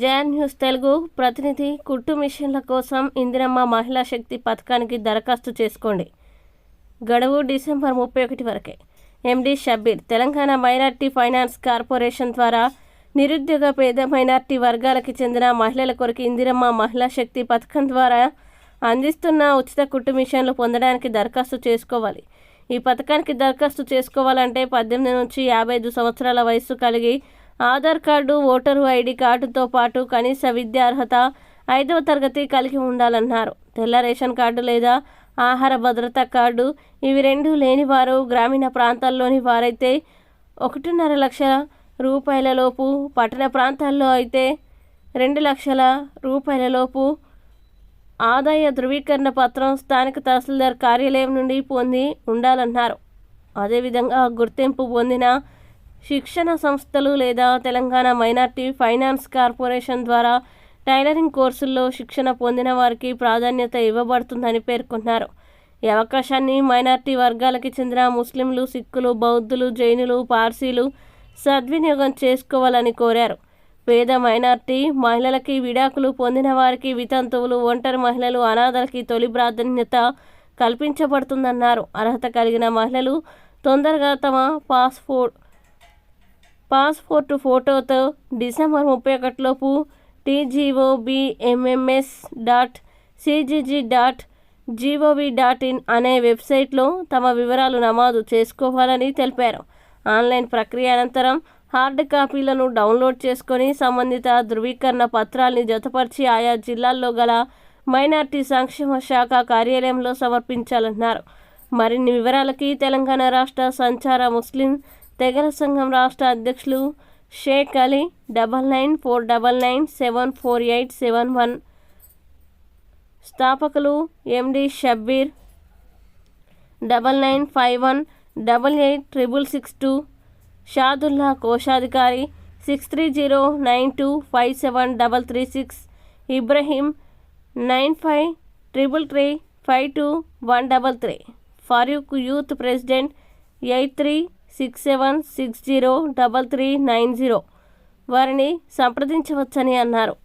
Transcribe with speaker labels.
Speaker 1: Zion news Telugu ప్రతినిధి కుట్టు మిషన్ల కోసం ఇందిరమ్మ మహిళా శక్తి పథకానికి దరఖాస్తు చేసుకోండి. గడువు డిసెంబర్ ముప్పై ఒకటి వరకే. MD Shabbir Telangana minority finance corporation ద్వారా నిరుద్యోగ పేద మైనార్టీ వర్గాలకి చెందిన మహిళల కొరకు ఇందిరమ్మ మహిళా శక్తి పథకం ద్వారా అందిస్తున్న ఉచిత కుట్టు మిషన్లు పొందడానికి దరఖాస్తు చేసుకోవాలి. ఈ పథకానికి దరఖాస్తు చేసుకోవాలంటే పద్దెనిమిది నుంచి యాభై ఐదు సంవత్సరాల వయస్సు కలిగి ఆధార్ కార్డు ఓటరు ఐడి కార్డుతో పాటు కనీస విద్యా అర్హత ఐదవ తరగతి కలిగి ఉండాలన్నారు. తెల్ల రేషన్ కార్డు లేదా ఆహార భద్రత కార్డు ఇవి రెండు లేని వారు గ్రామీణ ప్రాంతాల్లోని వారైతే ఒకటిన్నర లక్షల రూపాయల లోపు పట్టణ ప్రాంతాల్లో అయితే రెండు లక్షల రూపాయల లోపు ఆదాయ ధృవీకరణ పత్రం స్థానిక తహసీల్దార్ కార్యాలయం నుండి పొంది ఉండాలన్నారు. అదేవిధంగా గుర్తింపు పొందిన శిక్షణ సంస్థలు లేదా తెలంగాణ మైనార్టీ ఫైనాన్స్ కార్పొరేషన్ ద్వారా టైలరింగ్ కోర్సుల్లో శిక్షణ పొందిన వారికి ప్రాధాన్యత ఇవ్వబడుతుందని పేర్కొన్నారు. ఈ అవకాశాన్ని మైనార్టీ వర్గాలకి చెందిన ముస్లింలు సిక్కులు బౌద్ధులు జైనులు పార్సీలు సద్వినియోగం చేసుకోవాలని కోరారు. పేద మైనార్టీ మహిళలకి విడాకులు పొందిన వారికి వితంతువులు ఒంటరి మహిళలు అనాథలకి తొలి ప్రాధాన్యత కల్పించబడుతుందన్నారు. అర్హత కలిగిన మహిళలు తొందరగా తమ పాస్పోర్ట్ పాస్పోర్ట్ ఫోటోతో డిసెంబర్ ముప్పై ఒకటిలోపు TGOBMMS dot CGG dot GOV dot in అనే వెబ్సైట్లో తమ వివరాలు నమోదు చేసుకోవాలని తెలిపారు. ఆన్లైన్ ప్రక్రియ అనంతరం హార్డ్ కాపీలను డౌన్లోడ్ చేసుకొని సంబంధిత ధృవీకరణ పత్రాల్ని జతపరిచి ఆయా జిల్లాల్లో గల మైనార్టీ సంక్షేమ శాఖ కార్యాలయంలో సమర్పించాలన్నారు. మరిన్ని వివరాలకి తెలంగాణ రాష్ట్ర సంచార ముస్లిం తెగల సంఘం రాష్ట్ర అధ్యక్షులు Sheikh Ali double nine four double nine seven four eight seven one. స్థాపకులు MD Shabbir double nine five one double eight triple six two. Shadulla కోశాధికారి six three zero nine two five seven double three six. Ibrahim nine five triple three five two one double three. Farooq youth president eight three six seven six zero double three nine zero వారిని సంప్రదించవచ్చని అన్నారు.